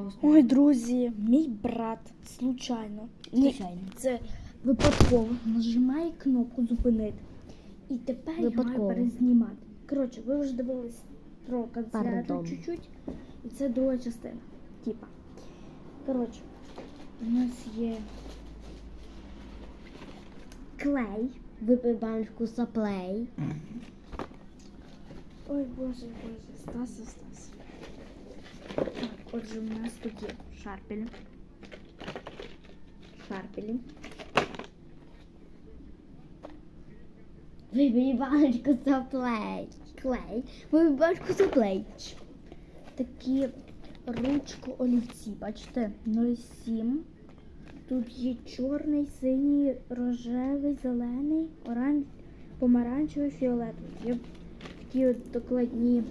знову Ой, друзі, мій брат случайно. Ні, Звичайно. це випадково нажимає кнопку зупинити. І тепер я Випадково. маю перезнімати. Коротше, ви вже дивились про канцелярію чуть-чуть. І це друга частина. Типа. Коротше, у нас є клей. Випий баночку заплей. Ой, боже, боже, Стаса, Стас. Отже, у нас тут є шарпелі. Шарпелі. Випий баночку заплей. Клей. Випий баночку заплей. Такі ручку олівці, бачите, 0,7. Тут є чорний, синій, рожевий, зелений, оранж, помаранчевий, фіолетовий. Є такі от докладні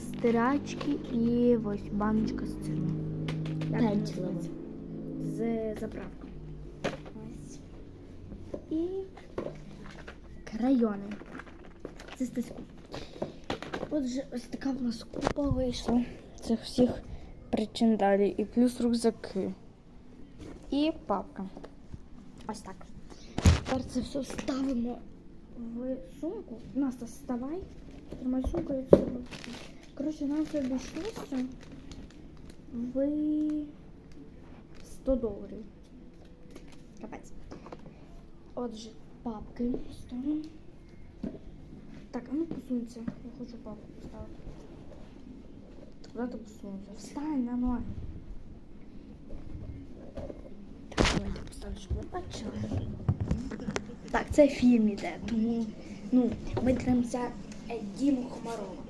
стирачки і ось баночка з цим. називається? З заправкою. Ось. І крайони. Це стиську. Отже, ось така в нас купа вийшла цих всіх причин далі. І плюс рюкзаки. І папка. Ось так. Тепер це все ставимо в сумку. Настя, вставай. Тримай сумку і все. Коротше, нам це обійшлося в 100 доларів. Капець. Отже, папки ставимо. Так, а ну посунься. Я хочу папку поставити. Куди ти посунься? Встань на ноги. Так, давайте поставлю, щоб ви бачили. Так, це фільм іде, тому ну, ми дивимося е, Діму Хмарова.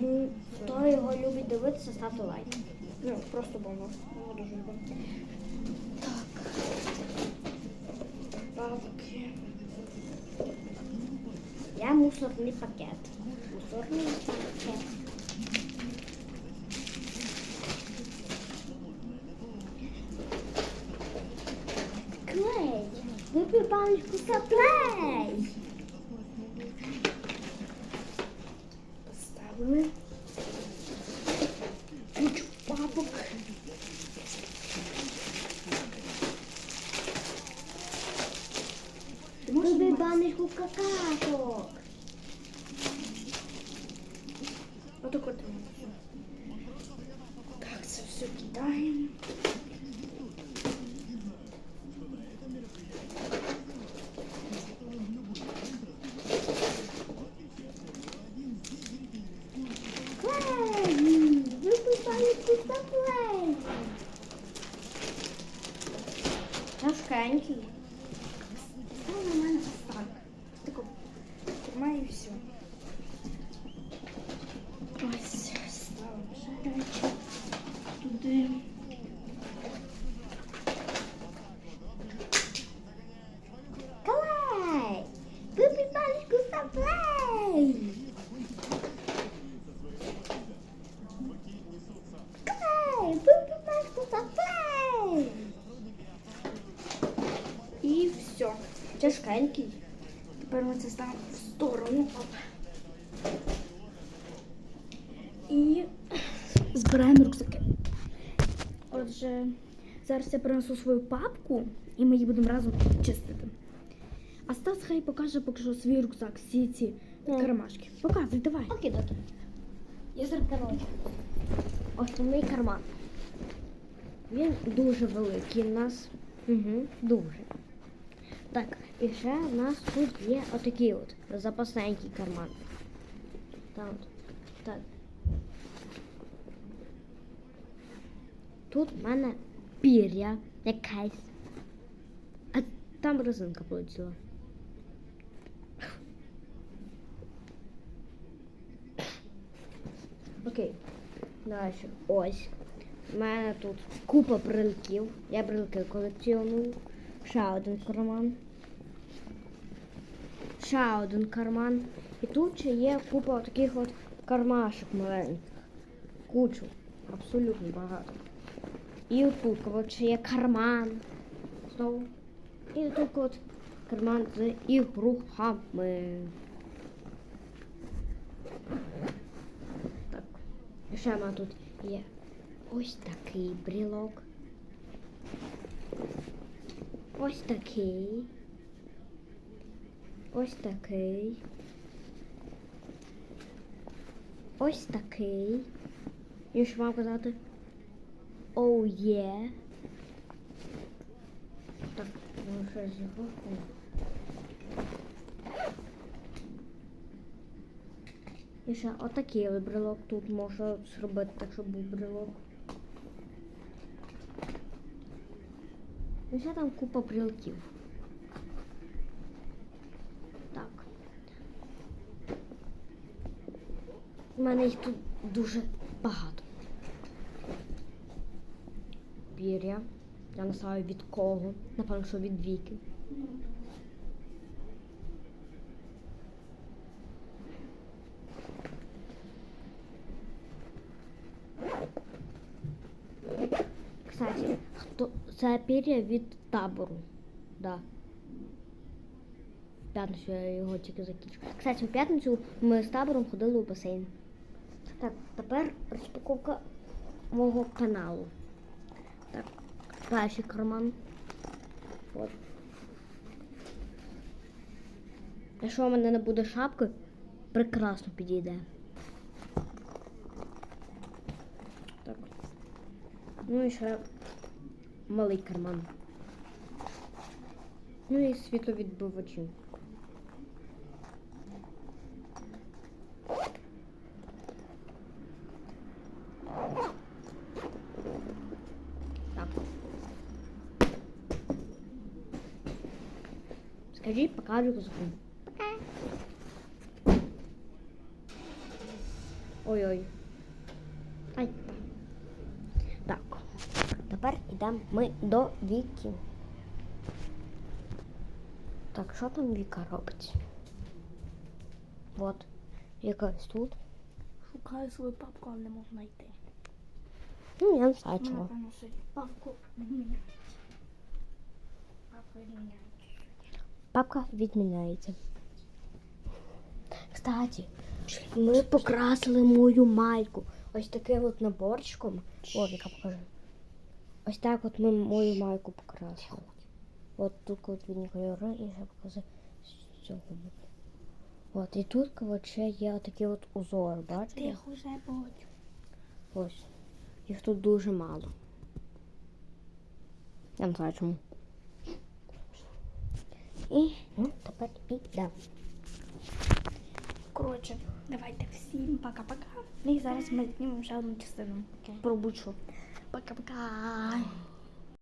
Хто його любить дивитися, ставте лайк. ну, просто бомба. Ну, дуже люблю. Так. Папки. Я мусорний пакет. Мусорний пакет. Клей. Випий баночку заплей. Поставили. Кучу папок. Тобі баночку какашок. Отак от. Так, це все кидаємо. Thank you. Тяжкенький. Тепер ми це ставимо в сторону. І збираємо рюкзаки. Отже, зараз я принесу свою папку і ми її будемо разом чистити. А Стас хай покаже поки що свій рюкзак, всі ці Ну. кармашки. Показуй, давай. Окей, доки. Я зараз Коротше. Основний карман. Він дуже великий у нас. Угу, дуже. Так, і ще в нас тут є отакий от запасненький карман. Там от. Так. Тут в мене пір'я якесь. А там резинка полетіла. Окей. Далі. Ось. У мене тут купа брелків. Я брелки колекціоную. Ще один карман. Ще один карман. І тут ще є купа таких от кармашок маленьких. Кучу. Абсолютно багато. І тут, коротше, є карман. Знову. І тут от карман з ігрухами. Так. І ще в мене тут є ось такий брілок. Ось такий. Ось такий. Ось такий. І що вам казати? Оу є. Так, ну що з його? І ще отакий от брелок тут можна зробити так, щоб був брелок. І ще там купа брілків. Так. У мене їх тут дуже багато. Пір'я. Я не знаю від кого. Напевно, що від віки. Кстати, хто це пір'я від табору. Да. В п'ятницю я його тільки закінчу. Кстати, в п'ятницю ми з табором ходили у басейн. Так, тепер розпаковка мого каналу. Так, перший карман. От. Якщо у мене не буде шапки, прекрасно підійде. Так. Ну і ще малий карман. Ну і світловідбивачі. Так. Скажіть, покажу козаку. Ой-ой. Ай. Так. Тепер йдемо ми до Віки. Так, що там Віка робить? От. Якась тут. Шукаю свою папку, але не можу знайти. Ну, я не знаю чого. папку. Папку відміняють. Папка відміняється. Кстати, ми покрасили мою майку. Ось таким от наборчиком. О, Віка, покажи. Ось так от ми мою майку покрасили. От тут от відні кольори і ще покази з цього. От, і тут от ще є такий от узор, бачите? Тихо вже будь. Ось. Їх тут дуже мало. Я не знаю чому. І ну, тепер підемо. Коротше, давайте всім пока-пока. І зараз ми знімемо ще одну частину. Про ไปกับกาย